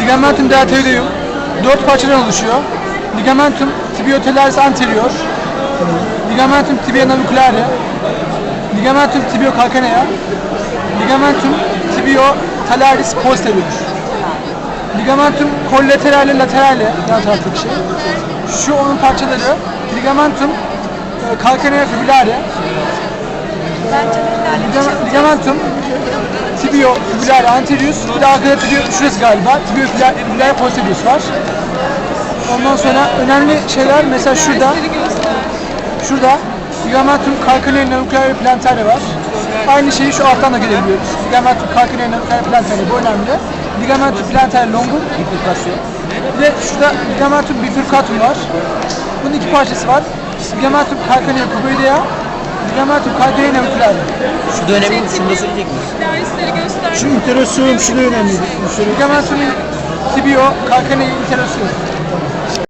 Ligamentum deltoideum dört parçadan oluşuyor. Ligamentum tibiotelaris anterior, ligamentum tibia naviculare, ligamentum tibio calcanea, ligamentum tibio talaris posterior. Ligamentum collaterale laterale yan taraftaki şey. Şu onun parçaları. Ligamentum e, calcanea Ligam- ligamentum tibio fibulare anterius, bir de arkada tibio, şurası galiba, tibio fibulare fibulare posterius var. Ondan sonra önemli şeyler mesela şurada, şurada ligamentum calcanea naviculare plantare var. Aynı şeyi şu alttan da görebiliyoruz. Ligamentum calcanea naviculare plantare bu önemli. Ligamentum plantare longum, de şurada ligamentum bifurcatum var. Bunun iki parçası var. Ligamentum calcanea cuboidea, ligamentum calcanea naviculare. Şu dönemi şunu da söyleyecek göster. Şu interosyum şu da önemli. Ligamentum tibio calcanea interossum.